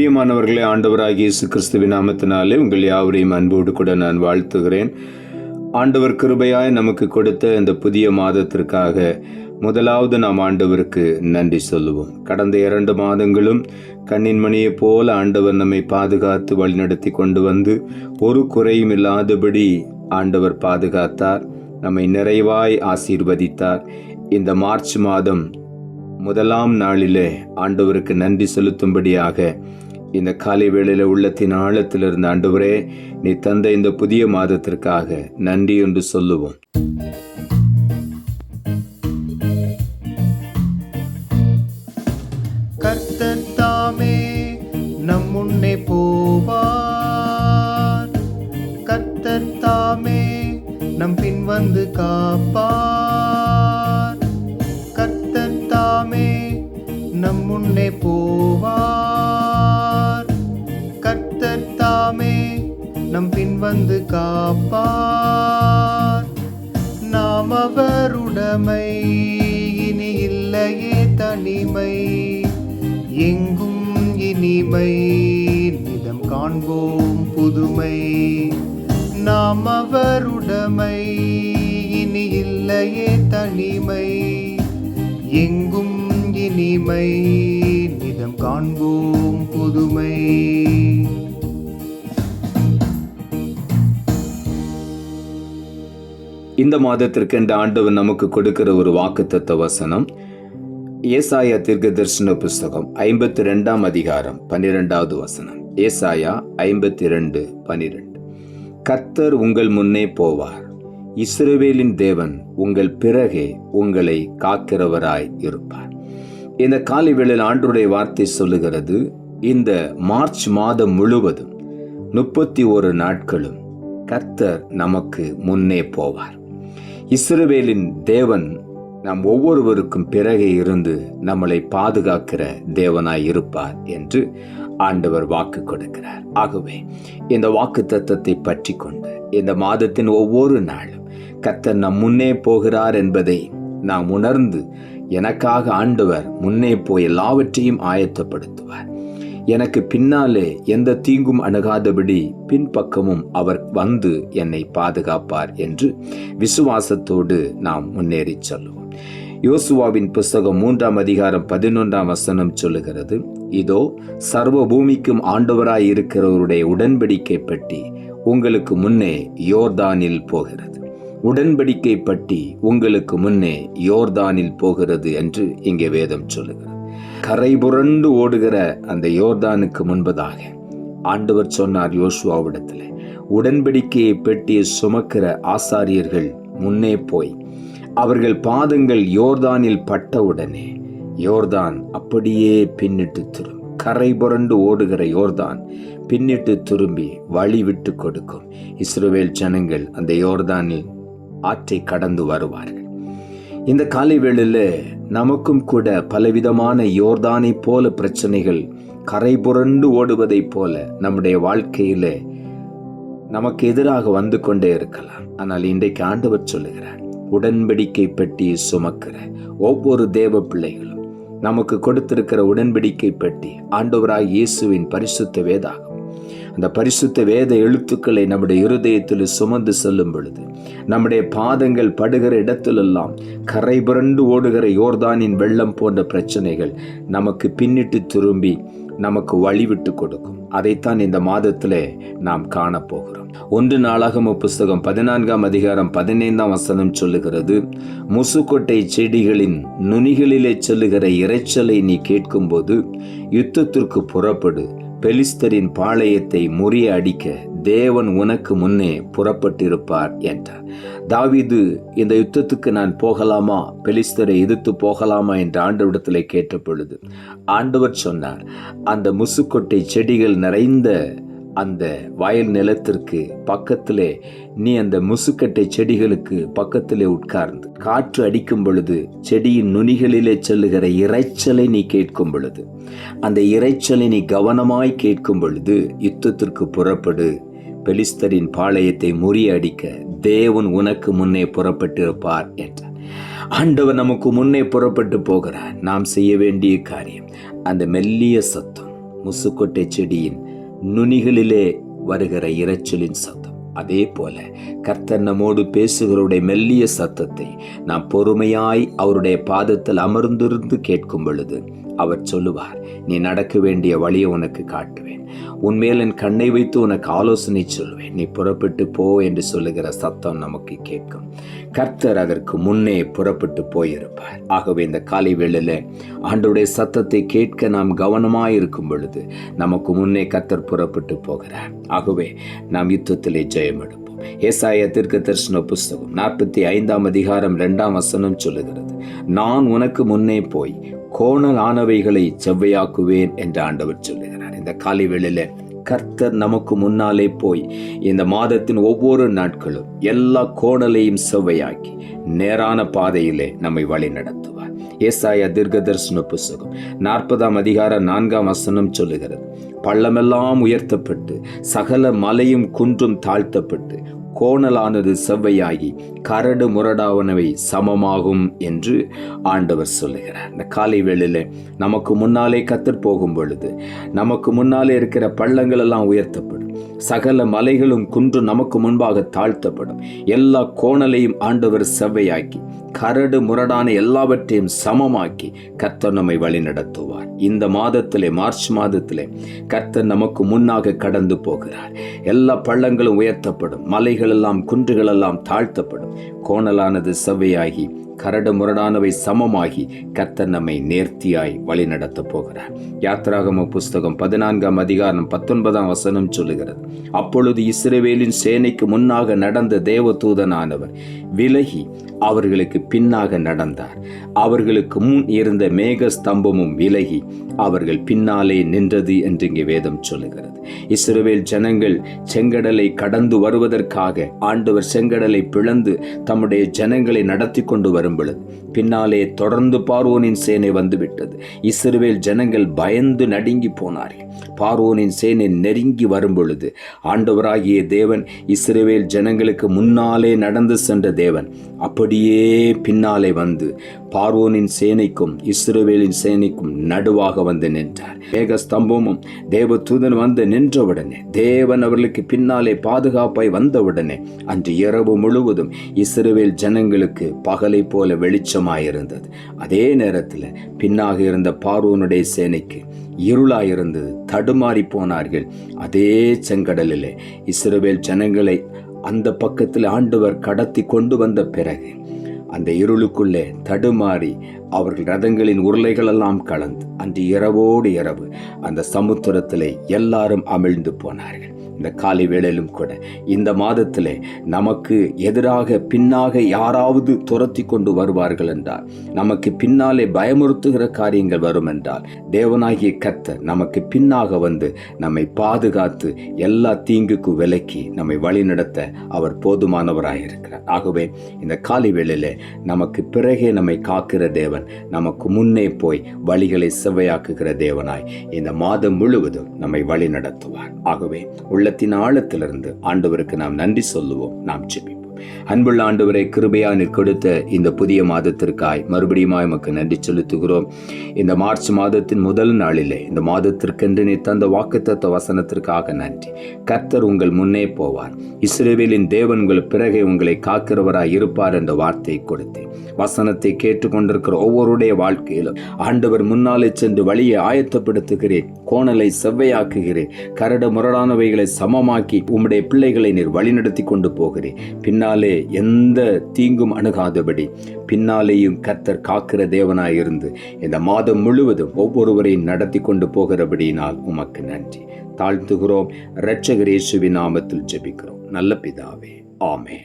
பிரியமானவர்களே ஆண்டவராகிய இயேசு கிறிஸ்துவின் நாமத்தினாலே உங்கள் யாவரையும் அன்போடு கூட நான் வாழ்த்துகிறேன். ஆண்டவர் கிருபையாய் நமக்கு கொடுத்த இந்த புதிய மாதத்திற்காக முதலாவது நாம் ஆண்டவருக்கு நன்றி சொல்லுவோம். கடந்த இரண்டு மாதங்களும் கண்ணின் மணியைப் போல ஆண்டவர் நம்மை பாதுகாத்து வழிநடத்தி கொண்டு வந்து ஒரு குறையும் இல்லாதபடி ஆண்டவர் பாதுகாத்தார் நம்மை நிறைவாய் ஆசீர்வதித்தார். இந்த மார்ச் மாதம் முதலாம் நாளிலே ஆண்டவருக்கு நன்றி செலுத்தும்படியாக இந்த காலை வேளையில உள்ளத்தின் ஆழத்தில் இருந்த ஆண்டவரே நீ தந்த இந்த புதிய மாதத்திற்காக நன்றி என்று சொல்லுவோம். கர்த்தர் தாமே நம் முன்னே போவார். கர்த்தர் தாமே நம் பின் வந்து காப்பார். கர்த்தர் தாமே நம் முன்னே போவார். நம் பின் வந்து காப்பார். நாம் அவருடமை இனி இல்லையே தனிமை. எங்கும் இனிமை நிதம் காண்போம் புதுமை. நாம் அவருடமை இனி இல்லையே தனிமை. எங்கும் இனிமை நிதம் காண்போம் புதுமை. இந்த மாதத்திற்கு இந்த ஆண்டவர் நமக்கு கொடுக்கிற ஒரு வாக்குத்தத்த வசனம் ஏசாயா தீர்க்க தரிசன புஸ்தகம் ஐம்பத்தி ரெண்டாம் அதிகாரம் பன்னிரெண்டாவது வசனம். ஏசாயா ஐம்பத்தி ரெண்டு பனிரெண்டு கர்த்தர் உங்கள் முன்னே போவார். இஸ்ரவேலின் தேவன் உங்கள் பிறகே உங்களை காக்கிறவராய் இருப்பார். இந்த காலை வேளையில் ஆண்டுடைய வார்த்தை சொல்லுகிறது இந்த மார்ச் மாதம் முழுவதும் முப்பத்தி ஒரு நாட்களும் கர்த்தர் நமக்கு முன்னே போவார். இஸ்ரவேலின் தேவன் நாம் ஒவ்வொருவருக்கும் பிறகே இருந்து நம்மளை பாதுகாக்கிற தேவனாய் இருப்பார் என்று ஆண்டவர் வாக்கு கொடுக்கிறார். ஆகவே இந்த வாக்கு தத்துவத்தை பற்றி கொண்டு இந்த மாதத்தின் ஒவ்வொரு நாளும் கத்தர் நம் முன்னே போகிறார் என்பதை நாம் உணர்ந்து எனக்காக ஆண்டவர் முன்னே போய் எல்லாவற்றையும் ஆயத்தப்படுத்துவார். எனக்கு பின்னாலே எந்த தீங்கும் அணுகாதபடி பின்பக்கமும் அவர் வந்து என்னை பாதுகாப்பார் என்று விசுவாசத்தோடு நாம் முன்னேறி செல்வோம். யோசுவாவின் புஸ்தகம் மூன்றாம் அதிகாரம் பதினொன்றாம் வசனம் சொல்லுகிறது இதோ சர்வ பூமிக்கும் ஆண்டவராய் இருக்கிறவருடைய உடன்படிக்கை பற்றி உங்களுக்கு முன்னே யோர்தானில் போகிறது. உடன்படிக்கை பற்றி உங்களுக்கு முன்னே யோர்தானில் போகிறது என்று இங்கே வேதம் சொல்லுகிறது. கரை புரண்டு ஓடுகிற அந்த யோர்தானுக்கு முன்பதாக ஆண்டவர் சொன்னார் யோசுவாவிடத்தில் உடன்படிக்கையை பெட்டியை சுமக்கிற ஆசாரியர்கள் முன்னே போய் அவர்கள் பாதங்கள் யோர்தானில் பட்டவுடனே யோர்தான் அப்படியே பின்னிட்டு திரும்பும். கரை புரண்டு ஓடுகிற யோர்தான் பின்னிட்டு திரும்பி வழி விட்டு கொடுக்கும். இஸ்ரோவேல் ஜனங்கள் அந்த யோர்தானில் ஆற்றை கடந்து வருவார்கள். இந்த காலை வேளையில் நமக்கும் கூட பலவிதமான யோர்தானை போல பிரச்சனைகள் கரை புரண்டு ஓடுவதைப் போல நம்முடைய வாழ்க்கையில் நமக்கு எதிராக வந்து கொண்டே இருக்கலாம். ஆனால் இன்றைக்கு ஆண்டவர் சொல்லுகிறார் உடன்படிக்கை பெட்டியை சுமக்கிற ஒவ்வொரு தேவ பிள்ளைகளும் நமக்கு கொடுத்திருக்கிற உடன்படிக்கை பெட்டி ஆண்டவராக இயேசுவின் பரிசுத்த வேதாகும் அந்த பரிசுத்த வேத எழுத்துக்களை நம்முடைய இருதயத்தில் சுமந்து செல்லும் பொழுது நம்முடைய பாதங்கள் படுகிற இடத்திலெல்லாம் கரை புரண்டு ஓடுகிற யோர்தானின் வெள்ளம் போன்ற பிரச்சனைகள் நமக்கு பின்னிட்டு திரும்பி நமக்கு வழிவிட்டு கொடுக்கும். அதைத்தான் இந்த மாதத்திலே நாம் காணப்போகிறோம். ஒன்று நாளாகம புஸ்தகம் பதினான்காம் அதிகாரம் பதினைந்தாம் வசனம் சொல்லுகிறது முசுக்கொட்டை செடிகளின் நுனிகளிலே செல்லுகிற இரைச்சலை நீ கேட்கும்போது யுத்தத்திற்கு புறப்படு பெலிஸ்தரின் பாளையத்தை முறிய அடிக்க தேவன் உனக்கு முன்னே புறப்பட்டிருப்பார் என்றார். தாவீது இந்த யுத்தத்துக்கு நான் போகலாமா? பெலிஸ்தரை எதிர்த்து போகலாமா? என்று ஆண்டவரிடத்தில் கேட்ட பொழுது ஆண்டவர் சொன்னார் அந்த முசுக்கொட்டை செடிகள் நிறைந்த அந்த வயல் நிலத்திற்கு பக்கத்திலே நீ அந்த முசுக்கட்டை செடிகளுக்கு பக்கத்திலே உட்கார்ந்து காற்று அடிக்கும் பொழுது செடியின் நுனிகளிலே செல்லுகிற இரைச்சலை நீ கேட்கும் பொழுது அந்த இரைச்சலை நீ கவனமாய் கேட்கும் பொழுது யுத்தத்திற்கு புறப்படு. பெலிஸ்தரின் பாளையத்தை முறியடிக்க தேவன் உனக்கு முன்னே புறப்பட்டிருப்பார் என்றார் ஆண்டவர் நமக்கு முன்னே புறப்பட்டு போகிறார். நாம் செய்ய வேண்டிய காரியம் அந்த மெல்லிய சத்தம் முசுக்கொட்டை செடியின் நுனிகளிலே வருகிற இரைச்சலின் சத்தம். அதே போல கர்த்தர் நம்மோடு பேசுகிறவருடைய மெல்லிய சத்தத்தை நாம் பொறுமையாய் அவருடைய பாதத்தில் அமர்ந்திருந்து கேட்கும் பொழுது அவர் சொல்லுவார் நீ நடக்க வேண்டிய வழியை உனக்கு காட்டுவேன். உன்மேல் என் கண்ணை வைத்து உனக்கு ஆலோசனை சொல்வேன். நீ புறப்பட்டு போ என்று சொல்லுகிற சத்தம் நமக்கு கேட்கும். கர்த்தர் அதற்கு முன்னே புறப்பட்டு போயிருப்பார். ஆகவே இந்த காலை வேளையில ஆண்டுடைய சத்தத்தை கேட்க நாம் கவனமாக இருக்கும் பொழுது நமக்கு முன்னே கர்த்தர் புறப்பட்டு போகிறார். ஆகவே நாம் யுத்தத்திலே ஜெயம் எடுப்போம் ஏசாய தீர்க்க தரிசன புஸ்தகம் நாற்பத்தி ஐந்தாம் அதிகாரம் இரண்டாம் வசனம் சொல்லுகிறது நான் உனக்கு முன்னே போய் கோணலானவைகளை செவ்வையாக்குவேன் என்று ஆண்டவர் சொல்லுகிறார். இந்த காலை வேளையில் கர்த்தர் நமக்கு முன்னாலே போய் இந்த மாதத்தின் ஒவ்வொரு நாட்களும் எல்லா கோணலையும் செவ்வையாக்கி நேரான பாதையிலே நம்மை வழி நடத்துவார். ஏசாயா தீர்க்கதர்சன புஸ்தகம் நாற்பதாம் அதிகார நான்காம் வசனம் சொல்லுகிறது. பள்ளமெல்லாம் உயர்த்தப்பட்டு சகல மலையும் குன்றும் தாழ்த்தப்பட்டு கோணலானது செவ்வையாகி கரடு முரடாவனவை சமமாகும் என்று ஆண்டவர் சொல்லுகிறார். இந்த காலை வேளையில் நமக்கு முன்னாலே கத்தர் போகும் பொழுது நமக்கு முன்னாலே இருக்கிற பள்ளங்கள் எல்லாம் உயர்த்தப்படும். சகல மலைகளும் குன்று நமக்கு முன்பாக தாழ்த்தப்படும். எல்லா கோணலையும் ஆண்டவர் செவ்வையாக்கி கரடு முரடான எல்லாவற்றையும் சமமாக்கி கர்த்தர் நம்மை வழி நடத்துவார் இந்த மாதத்திலே மார்ச் மாதத்திலே கர்த்தர் நமக்கு முன்னாக கடந்து போகிறார். எல்லா பள்ளங்களும் உயர்த்தப்படும். மலைகள் எல்லாம் குன்றுகள் எல்லாம் தாழ்த்தப்படும். கோணலானது செவ்வையாகி கரடு முரடானவை சமமாகி கர்த்தர் நம்மை நேர்த்தியாய் வழி நடத்தப் போகிறார். யாத்ராகம புஸ்தகம் பதினான்காம் அதிகாரம் பத்தொன்பதாம் வசனம் சொல்லுகிறது. அப்பொழுது இஸ்ரேவேலின் சேனைக்கு முன்னாக நடந்த தேவதூதனானவர் விலகி அவர்களுக்கு பின்னாக நடந்தார். அவர்களுக்கு முன் இருந்த மேக ஸ்தம்பமும் விலகி அவர்கள் பின்னாலே நின்றது என்று இங்கே வேதம் சொல்லுகிறது. இஸ்ரவேல் ஜனங்கள் செங்கடலை கடந்து வருவதற்காக ஆண்டவர் செங்கடலை பிளந்து தம்முடைய ஜனங்களை நடத்தி கொண்டு வரும் பொழுது பின்னாலே தொடர்ந்து பார்வோனின் சேனை வந்துவிட்டது. இஸ்ரவேல் ஜனங்கள் பயந்து நடுங்கி போனார்கள். பார்வோனின் சேனை நெருங்கி வரும் பொழுது ஆண்டவராகிய தேவன் இஸ்ரவேல் ஜனங்களுக்கு முன்னாலே நடந்து சென்ற தேவன் அப்படியே பின்னாலே வந்து பார்வோனின் சேனைக்கும் இஸ்ரவேலின் சேனைக்கும் நடுவாக வந்து நின்றார். மேக ஸ்தம்பமும் தேவ தூதன் வந்து நின்றவுடனே தேவன் அவர்களுக்கு பின்னாலே பாதுகாப்பாய் வந்தவுடனே அன்று இரவு முழுவதும் இஸ்ரவேல் ஜனங்களுக்கு பகலை போல வெளிச்சமாயிருந்தது. அதே நேரத்தில் பின்னாக இருந்த பார்வோனுடைய சேனைக்கு இருளாயிருந்தது. தடுமாறி போனார்கள். அதே செங்கடலிலே இஸ்ரவேல் ஜனங்களை அந்த பக்கத்தில் ஆண்டவர் கடத்தி கொண்டு வந்த பிறகு அந்த இருளுக்குள்ளே தடுமாறி அவர்கள் ரதங்களின் உருளைகளெல்லாம் கலந்து அன்று இரவோடு இரவு அந்த சமுத்திரத்திலே எல்லாரும் அமிழ்ந்து போனார்கள். இந்த காலை வேளையிலும் கூட. இந்த மாதத்தில் நமக்கு எதிராக பின்னாக யாராவது துரத்தி கொண்டு வருவார்கள் என்றால் நமக்கு பின்னாலே பயமுறுத்துகிற காரியங்கள் வரும் என்றால் தேவனாகிய கத்த நமக்கு பின்னாக வந்து நம்மை பாதுகாத்து எல்லா தீங்குக்கு விலக்கி நம்மை வழிநடத்த அவர் போதுமானவராக இருக்கிறார். ஆகவே இந்த காலை வேளையில் நமக்கு பிறகே நம்மை காக்கிற தேவன் நமக்கு முன்னே போய் வழிகளை செவ்வையாக்குகிற தேவனாய் இந்த மாதம் முழுவதும் நம்மை வழி நடத்துவார் ஆகவே உள்ளத்தின் ஆழத்திலிருந்து ஆண்டவருக்கு நாம் நன்றி சொல்லுவோம். நாம் செபிப்போம் அன்புள்ள ஆண்டவரை கிருபையா நீர் கொடுத்த இந்த புதிய மாதத்திற்காய் மறுபடியும் எமக்கு நன்றி செலுத்துகிறோம். இந்த மார்ச் மாதத்தின் முதல் நாளிலே இந்த மாதத்திற்கென்று நீ தந்த வாக்குத்தத்த வசனத்திற்காக நன்றி. கர்த்தர் உங்கள் முன்னே போவார். இஸ்ரேவேலின் தேவன் உங்கள் பிறகே உங்களை காக்கிறவராய் இருப்பார் என்ற வார்த்தையை கொடுத்தேன். வசனத்தை கேட்டுக்கொண்டிருக்கிற ஒவ்வொருடைய வாழ்க்கையிலும் ஆண்டவர் முன்னாலே சென்று வழியை ஆயத்தப்படுத்துகிறேன் கோணலை செவ்வையாக்குகிறேன் கரடு முரடானவைகளை சமமாக்கி உம்முடைய பிள்ளைகளை நீர் வழிநடத்தி கொண்டு போகிறேன். பின்னால் எந்த தீங்கும் அணுகாதபடி பின்னாலேயும் கர்த்தர் காக்கிற தேவனாயிருந்து இந்த மாதம் முழுவதும் ஒவ்வொருவரையும் நடத்தி கொண்டு போகிறபடியினால் உமக்கு நன்றி. தாழ்த்துகிறோம். இரட்சகர் இயேசுவின் நாமத்தில் ஜெபிக்கிறோம். நல்ல பிதாவே. ஆமே